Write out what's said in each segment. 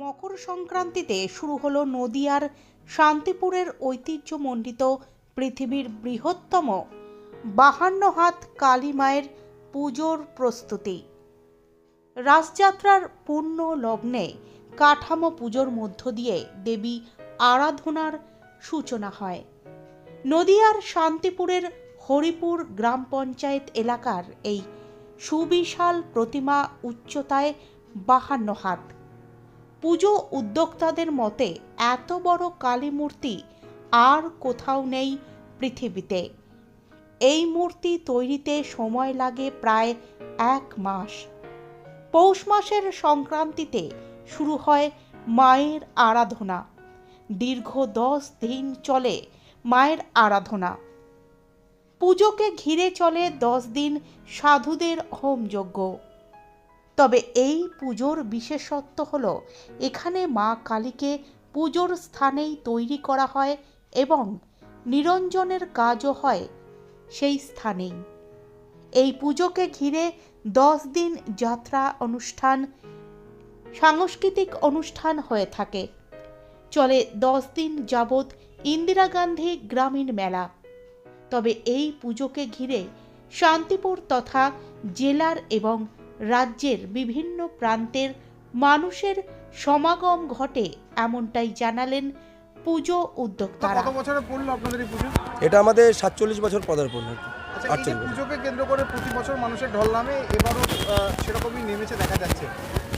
মকর সংক্রান্তিতে শুরু হলো নদিয়ার শান্তিপুরের ঐতিহ্যমণ্ডিত পৃথিবীর বৃহত্তম বাহান্ন হাত কালী মায়ের পুজোর প্রস্তুতি। রাসযাত্রার পূর্ণ লগ্নে কাঠামো পুজোর মধ্য দিয়ে দেবী আরাধনার সূচনা হয়। নদিয়ার শান্তিপুরের হরিপুর গ্রাম পঞ্চায়েত এলাকার এই সুবিশাল প্রতিমা উচ্চতায় বাহান্ন হাত পুজো উদ্যোক্তাদের মতে, এত বড় কালী মূর্তি আর কোথাও নেই পৃথিবীতে। এই মূর্তি তৈরিতে সময় লাগে প্রায় এক মাস। পৌষ মাসের সংক্রান্তিতে শুরু হয় মায়ের আরাধনা। দীর্ঘ দশ দিন চলে মায়ের আরাধনা। পুজোকে ঘিরে চলে দশ দিন সাধুদের হোমযজ্ঞ। তবে এই পুজোর বিশেষত্ব হলো, এখানে মা কালীকে পুজোর স্থানেই তৈরি করা হয় এবং নিরঞ্জনের কাজও হয় সেই স্থানেই। এই পুজোকে ঘিরে দশ দিন যাত্রা অনুষ্ঠান, সাংস্কৃতিক অনুষ্ঠান হয়ে থাকে। চলে দশ দিন যাবৎ ইন্দিরা গান্ধী গ্রামীণ মেলা। তবে এই পুজোকে ঘিরে শান্তিপুর তথা জেলার এবং রাজ্যের বিভিন্ন প্রান্তের মানুষের সমাগম ঘটে এমনটাই জানালেন পুজো উদ্যোক্তারা। কত বছরে পড়ল আপনাদের এই পুজো? এটা আমাদের সাতচল্লিশ বছর পদার্পণ আচ্ছা এই যে 48 বছর। পুজোকে কেন্দ্র করে প্রতি বছর মানুষের ঢল নামে এবারও সেরকমই নেমেছে দেখা যাচ্ছে।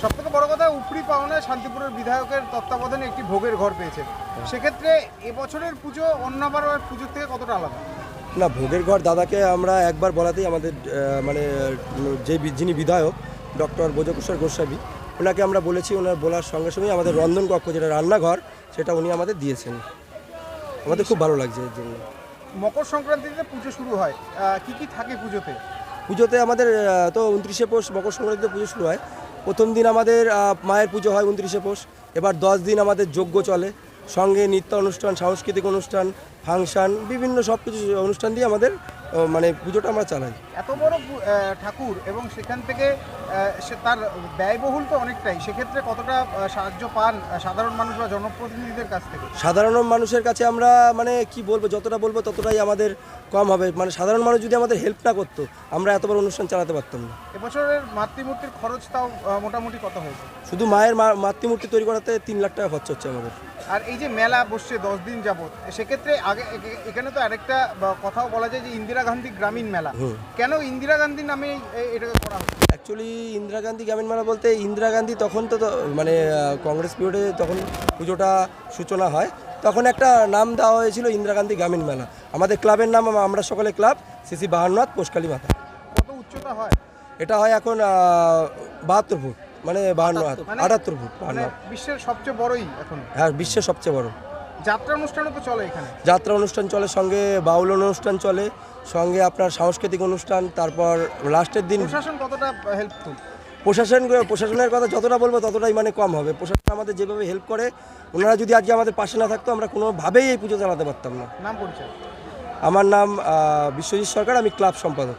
সব থেকে বড় কথা উপরি পাওনায় শান্তিপুরের বিধায়কের তত্ত্বাবধানে একটি ভোগের ঘর পেয়েছে। সেক্ষেত্রে এবছরের পুজো অন্যবার পুজোর থেকে কতটা আলাদা? না ভোগের ঘর দাদাকে আমরা একবার বলাতেই আমাদের মানে যে যিনি বিধায়ক ডক্টর বোজকুশ্বর গোস্বামী ওনাকে আমরা বলেছি ওনার বলার সঙ্গে সঙ্গেই আমাদের রন্ধন কক্ষ যেটা রান্নাঘর সেটা উনি আমাদের দিয়েছেন। আমাদের খুব ভালো লাগছে এর জন্য। মকর সংক্রান্তিতে পুজো শুরু হয় কি কি থাকে পুজোতে? পুজোতে আমাদের তো উনত্রিশে পৌষ মকর সংক্রান্তিতে পুজো শুরু হয়। প্রথম দিন আমাদের মায়ের পুজো হয় উনত্রিশে পৌষ। এবার দশ দিন আমাদের যজ্ঞ চলে। সঙ্গে নৃত্য অনুষ্ঠান সাংস্কৃতিক অনুষ্ঠান ফাংশান বিভিন্ন সব কিছু অনুষ্ঠান দিয়ে আমাদের মানে পুজোটা আমরা চালাই। এত বড় ঠাকুর এবং সেখান থেকে সে তার ব্যয়বহুল তো অনেকটাই। সেক্ষেত্রে কতটা সাহায্য পান সাধারণ মানুষ বা জনপ্রতিনিধিদের কাছ থেকে? সাধারণ মানুষের কাছে আমরা মানে কি বলব যতটা বলব ততটাই আমাদের কম হবে। মানে সাধারণ মানুষ যদি আমাদের হেল্প না করতো আমরা এত বড় অনুষ্ঠান চালাতে পারতাম না। এবছরের মাতৃমূর্তির খরচ তাও মোটামুটি কত হয়েছে? শুধু মায়ের মাতৃমূর্তি তৈরি করাতে তিন লাখ টাকা খরচ হচ্ছে আমাদের। আর এই যে মেলা বসছে দশ দিন যাবত সেক্ষেত্রে আগে এখানে তো আরেকটা কথাও বলা যায় যে ইন্দিরা গান্ধী গ্রামীণ মেলা। কেন ইন্দিরা গান্ধী নামে এটাকে করা হচ্ছে? অ্যাকচুয়ালি ইন্দিরা গান্ধী গ্রামীণ মেলা বলতে ইন্দিরা গান্ধী তখন তো মানে কংগ্রেস পিরিয়ডে তখন পুজোটা সূচনা হয় তখন একটা নাম দেওয়া হয়েছিল ইন্দিরা গান্ধী গ্রামীণ মেলা। আমাদের ক্লাবের নাম আমরা সকলে ক্লাব সিসি বাহান্নাথ পোষকালী মাতা কত উচ্চতা হয়? এটা হয় এখন বাহাত্তর ফুট মানে বাহান্ন মানে- আটাত্তর ফুট বাহান্ন মানে বিশ্বের সবচেয়ে বড়ই এখন। হ্যাঁ বিশ্বের সবচেয়ে বড়। যাত্রা অনুষ্ঠানও তো চলে এখানে। যাত্রা অনুষ্ঠান চলে সঙ্গে বাউল অনুষ্ঠান চলে সঙ্গে আপনার সাংস্কৃতিক অনুষ্ঠান তারপর লাস্টের দিন প্রশাসন কতটা হেল্পফুল প্রশাসন প্রশাসনের কথা যতটা বলব ততটাই মানে কম হবে। প্রশাসন আমাদের যেভাবে হেল্প করে ওনারা যদি আজকে আমাদের পাশে না থাকতো আমরা কোনোভাবেই এই পুজো চালাতে পারতাম না। নাম পরিচয়? আমার নাম বিশ্বজিৎ সরকার আমি ক্লাব সম্পাদক।